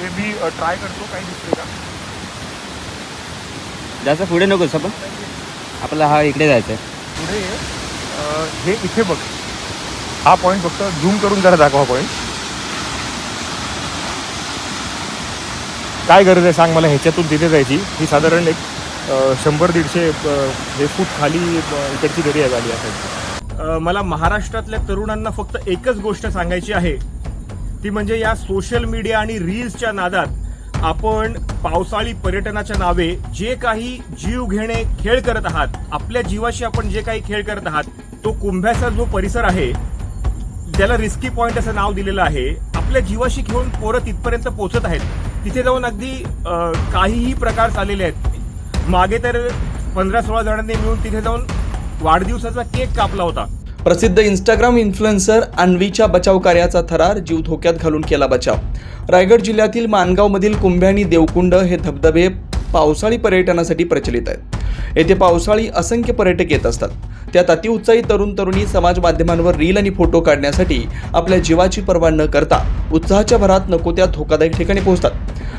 ते मी ट्राय करतो काही दिसते का? जास्त पुढे नकोस आपण. आपल्याला हा इकडे जायचं आहे पुढे अ, हे इथे बघ. हा पॉईंट फक्त झूम करून जरा दाखवा पॉईंट काय गरज आहे सांग मला ह्याच्यातून तिथे जायची. ही साधारण एक अ, शंभर दीडशे अ, हे फूट खाली अ, इकडची दरी आहे झाली असायची मला महाराष्ट्रातल्या तरुणांना फक्त एकच गोष्ट सांगायची आहे. ती म्हणजे या सोशल मीडिया आणि रील्सच्या नादात आपण पावसाळी पर्यटनाच्या नावे जे काही जीव घेणे खेळ करत आहात आपल्या जीवाशी आपण जे काही खेळ करत आहात तो कुंभ्याचा जो परिसर आहे त्याला रिस्की पॉईंट असं नाव दिलेलं आहे. आपल्या जीवाशी घेऊन पोरं तिथपर्यंत पोहोचत आहेत. तिथे जाऊन अगदी काहीही प्रकार चाललेले आहेत. मागे तर पंधरा सोळा जणांनी मिळून तिथे जाऊन वाढदिवसाचा केक कापला होता. प्रसिद्ध इंस्टाग्राम इन्फ्लुएन्सर अन्वीच्या बचाव कार्याचा थरार जीव धोक्यात घालून केला बचाव. रायगड जिल्ह्यातील माणगावमधील कुंभ्याणी आणि देवकुंड हे धबधबे पावसाळी पर्यटनासाठी प्रचलित आहेत. येथे पावसाळी असंख्य पर्यटक येत असतात. त्यात अतिउत्साही तरुण तरुणी समाज माध्यमांवर रील आणि फोटो काढण्यासाठी आपल्या जीवाची पर्वा न करता उत्साहाच्या भरात नको त्या धोकादायक ठिकाणी पोहोचतात.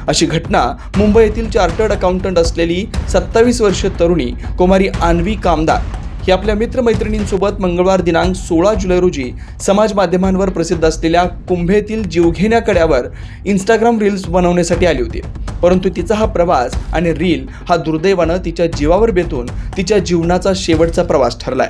अशी घटना मुंबई येथील चार्टर्ड अकाउंटंट असलेली सत्तावीस वर्षीय तरुणी कुमारी आन्वी कामदार ही आपल्या मित्रमैत्रिणींसोबत मंगळवार दिनांक सोळा जुलै रोजी समाज माध्यमांवर प्रसिद्ध असलेल्या कुंभेतील जीवघेण्या कड्यावर इंस्टाग्राम रील्स बनवण्यासाठी आली होती. परंतु तिचा हा प्रवास आणि रील हा दुर्दैवानं तिच्या जीवावर बेतून तिच्या जीवनाचा शेवटचा प्रवास ठरलाय.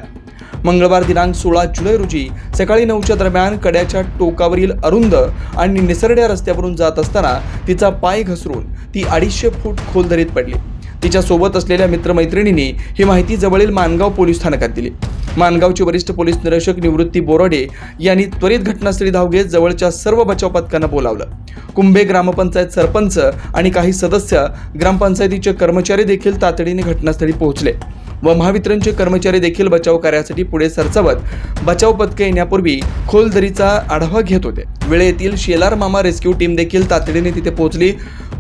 मंगळवार दिनांक सोळा जुलै रोजी सकाळी नऊच्या दरम्यान कड्याच्या टोकावरील अरुंद आणि निसरड्या रस्त्यावरून जात असताना तिचा पाय घसरून ती अडीचशे फूट खोल दरीत पडली. तिच्यासोबत असलेल्या मित्रमैत्रिणींनी ही माहिती जवळील मानगाव पोलीस स्थानकात दिली. मानगावचे वरिष्ठ पोलीस निरीक्षक निवृत्ती बोराडे यांनी त्वरित घटनास्थळी धाव घेत जवळच्या सर्व बचाव पथकांना बोलावलं. कुंभे ग्रामपंचायत सरपंच आणि काही सदस्य ग्रामपंचायतीचे कर्मचारी देखील तातडीने घटनास्थळी पोहोचले. व महावितरणचे कर्मचारी देखील बचाव कार्यासाठी पुढे सरसावत बचाव पथके येण्यापूर्वी खोल दरीचा आढावा घेत होते. वेळेतील शेलार मामा रेस्क्यू टीम देखील तातडीने तिथे पोहोचली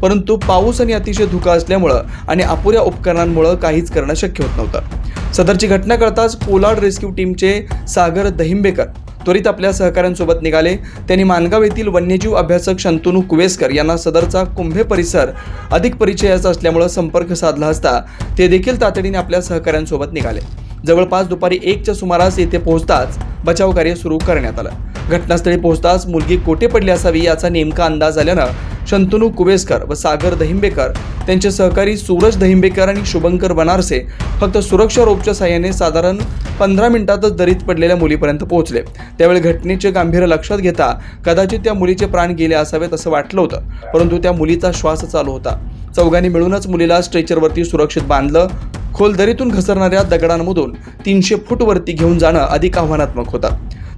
परंतु पाऊस आणि अतिशय धुका असल्यामुळं आणि अपुऱ्या उपकरणांमुळं काहीच करणं शक्य होत नव्हतं. सदरची घटना कळताच कोलाड रेस्क्यू टीमचे सागर दहिंबेकर त्वरित आपल्या सहकाऱ्यांसोबत निघाले. त्यांनी मानगाव येथील वन्यजीव अभ्यासक शंतनू कुवेसकर यांना सदरचा कुंभे परिसर अधिक परिचयाचा असल्यामुळं संपर्क साधला असता ते देखील तातडीने आपल्या सहकाऱ्यांसोबत निघाले. जवळपास दुपारी एकच्या सुमारास येथे पोहोचताच बचाव कार्य सुरू करण्यात आलं. घटनास्थळी पोहोचताच मुलगी कोठे पडली असावी याचा नेमका अंदाज आल्यानं शंतनू कुवेसकर व सागर दहिंबेकर त्यांचे सहकारी सूरज दहिंबेकर आणि शुभंकर बनारसे फक्त सुरक्षा रोपच्या साह्याने साधारण पंधरा मिनिटातच दरीत पडलेल्या मुलीपर्यंत पोहोचले. त्यावेळी घटनेचे गांभीर्य लक्षात घेता कदाचित त्या मुलीचे प्राण गेले असावेत असं वाटलं होतं परंतु त्या मुलीचा श्वास चालू होता. चौघांनी मिळूनच मुलीला स्ट्रेचरवरती सुरक्षित बांधलं. खोल दरीतून घसरणाऱ्या दगडांमधून तीनशे फूट वरती घेऊन जाणं अधिक आव्हानात्मक होता.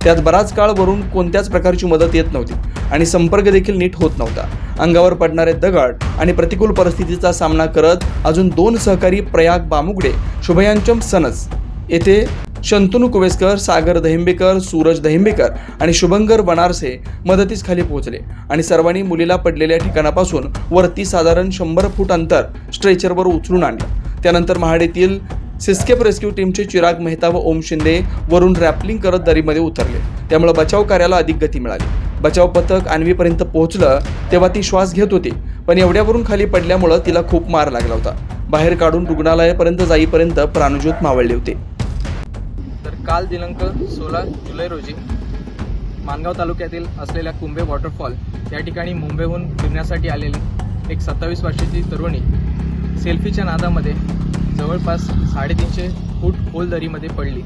त्यात बराच काळ वरून कोणत्याच प्रकारची मदत येत नव्हती आणि संपर्क देखील नीट होत नव्हता. अंगावर पडणारे दगड आणि प्रतिकूल परिस्थितीचा सामना करत अजून दोन सहकारी प्रयाग बामुगडे शुभयांचम सनस येथे शंतनू कुवेसकर सागर दहिंबेकर सूरज दहिंबेकर आणि शुभंकर बनारसे मदतीस खाली पोहोचले आणि सर्वांनी मुलीला पडलेल्या ठिकाणापासून वरती साधारण शंभर फूट अंतर स्ट्रेचरवर उचलून आणलं. त्यानंतर महाडेतील सिस्केप रेस्क्यू टीमचे चिराग मेहता व ओम शिंदे वरून रॅपलिंग करत दरीमध्ये उतरले. त्यामुळे बचाव कार्याला अधिक गती मिळाली. बचाव पथक आणवीपर्यंत पोहोचलं तेव्हा ती श्वास घेत होती पण एवढ्यावरून खाली पडल्यामुळं तिला खूप मार लागला होता. बाहेर काढून रुग्णालयापर्यंत जाईपर्यंत प्राणज्योत मावळले होते. तर काल दिनांक सोळा जुलै रोजी मानगाव तालुक्यातील असलेल्या कुंभे वॉटरफॉल या ठिकाणी मुंबईहून फिरण्यासाठी आलेली एक सत्तावीस वर्षाची तरुणी सेल्फीच्या नादामध्ये जवळपास साडेतीनशे फूट खोल दरीमध्ये पडली.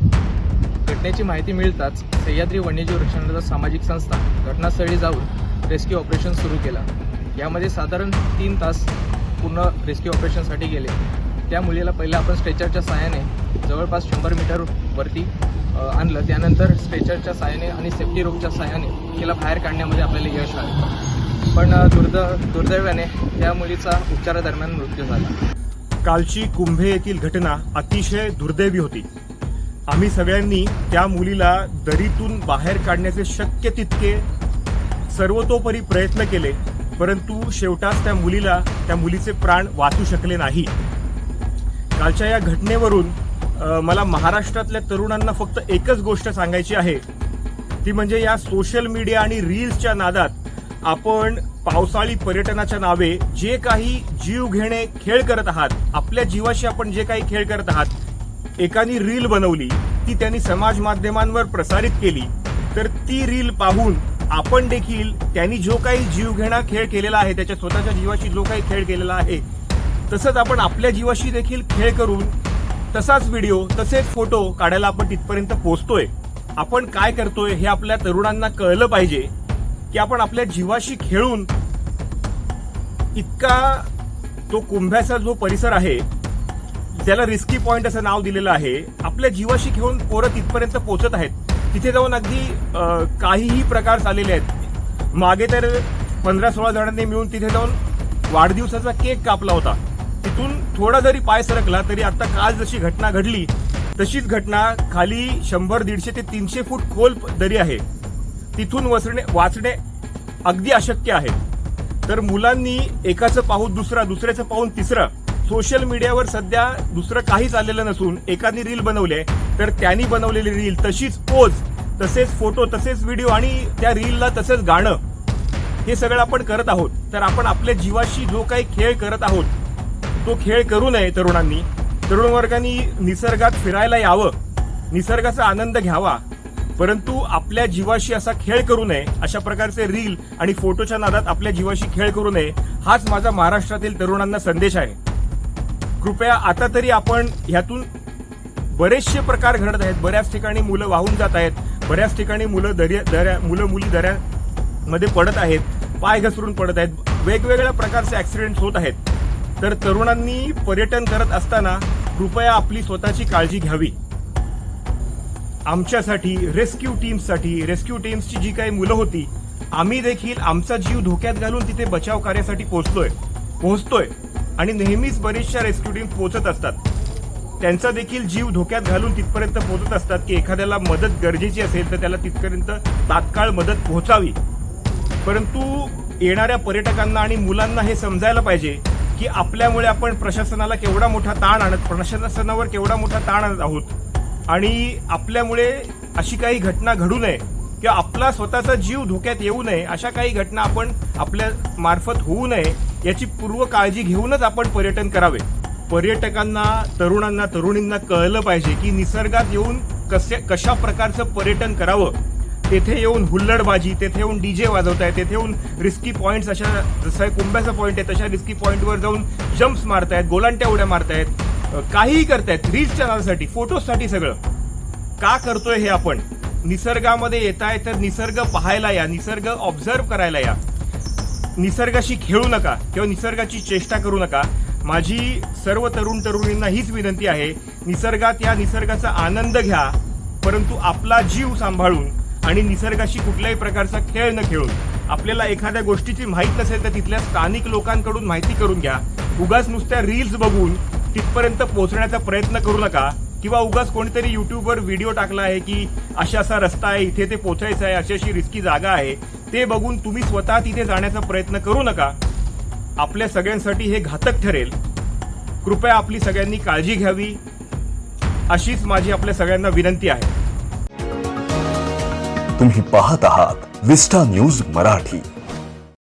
घटनेची माहिती मिळताच सह्याद्री वन्यजीव रक्षणाचा सामाजिक संस्था घटनास्थळी जाऊन रेस्क्यू ऑपरेशन सुरू केला. यामध्ये साधारण तीन तास पूर्ण रेस्क्यू ऑपरेशनसाठी गेले. त्या मुलीला पहिलं आपण स्ट्रेचरच्या सहाय्याने जवळपास शंभर मीटर वरती आणलं. त्यानंतर स्ट्रेचरच्या सहाय्याने आणि सेफ्टी रोपच्या सहाय्याने तिला बाहेर काढण्यामध्ये आपल्याला यश आलं. पण दुर्द दुर्दैवाने त्या मुलीचा उपचारादरम्यान मृत्यू झाला. कालची कुंभे येथील घटना अतिशय दुर्दैवी होती. आम्ही सगळ्यांनी त्या मुलीला दरीतून बाहेर काढण्याचे शक्य तितके सर्वतोपरी प्रयत्न केले परंतु शेवटाच त्या मुलीला त्या मुलीचे प्राण वाचू शकले नाही. कालच्या या घटनेवरून मला महाराष्ट्रातल्या तरुणांना फक्त एकच गोष्ट सांगायची आहे. ती म्हणजे या सोशल मीडिया आणि रील्सच्या नादात आपण पावसाळी पर्यटनाच्या नावे जे काही जीव घेणे खेळ करत आहात आपल्या जीवाशी आपण जे काही खेळ करत आहात एकानी रील बनवली ती त्यांनी समाज माध्यमांवर प्रसारित केली तर ती रील पाहून आपण देखील त्यांनी जो काही जीवघेणा खेळ केलेला आहे त्याच्या स्वतःच्या जीवाशी जो काही खेळ केलेला आहे तसंच आपण आपल्या जीवाशी देखील खेळ करून तसाच व्हिडिओ तसेच फोटो काढायला आपण तिथपर्यंत पोहोचतोय. आपण काय करतोय हे आपल्या तरुणांना कळलं पाहिजे. की आपण आपल्या जीवाशी खेळून इतका तो कुंभ्याचा जो परिसर आहे त्याला रिस्की पॉईंट असं नाव दिलेलं आहे आपल्या जीवाशी खेळून पोरं तिथपर्यंत पोचत आहेत. तिथे जाऊन अगदी काहीही प्रकार चाललेले आहेत. मागे तर पंधरा सोळा जणांनी मिळून तिथे जाऊन वाढदिवसाचा केक कापला होता. तिथून थोडा जरी पाय सरकला तरी आता काल जशी घटना घडली तशीच घटना खाली शंभर दीडशे ते तीनशे फूट खोल दरी आहे. तिथून वसणे वाचणे अगदी अशक्य आहे. तर मुलांनी एकाचं पाहून दुसरा दुसऱ्याचं पाहून तिसरं. सोशल मीडियावर सध्या दुसरं काहीच आलेलं नसून एकाने रील बनवले तर त्यांनी बनवलेली रील तशीच पोज तसेच फोटो तसेच व्हिडिओ आणि त्या रीलला तसेच गाणं. हे सगळं आपण करत आहोत. तर आपण आपल्या जीवाशी जो काही खेळ करत आहोत तो खेळ करू नये तरुणांनी. तरुण वर्गांनी निसर्गात फिरायला यावं. निसर्गाचा आनंद घ्यावा. परंतु आपल्या जीवाशी असा खेळ करू नये अशा प्रकारचे रील आणि फोटोच्या नादात आपल्या जीवाशी खेळ करू नये हाच माझा महाराष्ट्रातील तरुणांना संदेश आहे. कृपया आता तरी आपण ह्यातून बरेचसे प्रकार घडत आहेत. बऱ्याच ठिकाणी मुलं वाहून जात आहेत. बऱ्याच ठिकाणी मुलं दर्या दऱ्या मुलं मुली दऱ्यामध्ये पडत आहेत. पाय घसरून पडत आहेत. वेगवेगळ्या प्रकारचे ऍक्सिडेंट होत आहेत. तर तरुणांनी पर्यटन करत असताना कृपया आपली स्वतःची काळजी घ्यावी. आमच्यासाठी रेस्क्यू टीम्ससाठी रेस्क्यू टीम्सची जी काही मुलं होती आम्ही देखील आमचा जीव धोक्यात घालून तिथे बचाव कार्यासाठी पोहोचतोय पोहोचतोय. आणि नेहमीच बरेचशा रेस्क्यू टीम्स पोहोचत असतात. त्यांचा देखील जीव धोक्यात घालून तिथपर्यंत पोहोचत असतात की एखाद्याला मदत गरजेची असेल तर त्याला तिथपर्यंत तात्काळ मदत पोहोचावी. परंतु येणाऱ्या पर्यटकांना आणि मुलांना हे समजायला पाहिजे की आपल्यामुळे आपण प्रशासनाला केवढा मोठा ताण आणत प्रशासनावर केवढा मोठा ताण आणत आहोत. आणि आपल्यामुळे अशी काही घटना घडू नये किंवा आपला स्वतःचा जीव धोक्यात येऊ नये अशा काही घटना आपण आपल्या मार्फत होऊ नये याची पूर्व काळजी घेऊनच आपण पर्यटन करावे. पर्यटकांना तरुणांना तरुणींना कळलं पाहिजे की निसर्गात येऊन कसे कशा प्रकारचं पर्यटन करावं. तेथे येऊन हुल्लडबाजी तेथे येऊन डी जे वाजवतायत तेथे येऊन रिस्की पॉईंट्स अशा जसं कुंभ्याचा पॉईंट आहे तशा रिस्की पॉईंटवर जाऊन जम्प्स मारतायत गोलांट्या उड्या मारतायत. काहीही करतायत रील्स चॅनलसाठी फोटोसाठी सगळं. का करतोय हे आपण? निसर्गामध्ये येत आहे तर निसर्ग पाहायला या निसर्ग ऑब्झर्व करायला या. निसर्गाशी खेळू नका किंवा निसर्गाची चेष्टा करू नका. माझी सर्व तरुण तरुणींना हीच विनंती आहे निसर्गात या निसर्गाचा आनंद घ्या परंतु आपला जीव सांभाळून आणि निसर्गाशी कुठल्याही प्रकारचा खेळ न खेळून. आपल्याला एखाद्या गोष्टीची माहीत नसेल तर तिथल्या स्थानिक लोकांकडून माहिती करून घ्या. उगाच नुसत्या रील्स बघून तिथपर्यंत पोहोचण्याचा प्रयत्न करू नका किंवा उगाच कोणीतरी युट्यूबवर व्हिडिओ टाकला आहे की अशा असा रस्ता आहे इथे ते पोचायचं आहे अशी अशी रिस्की जागा आहे ते बघून तुम्ही स्वतः तिथे जाण्याचा प्रयत्न करू नका. आपल्या सगळ्यांसाठी हे घातक ठरेल. कृपया आपली सगळ्यांनी काळजी घ्यावी. अशीच माझी आपल्या सगळ्यांना विनंती आहे. तुम्ही पाहत आहात विस्टा न्यूज मराठी.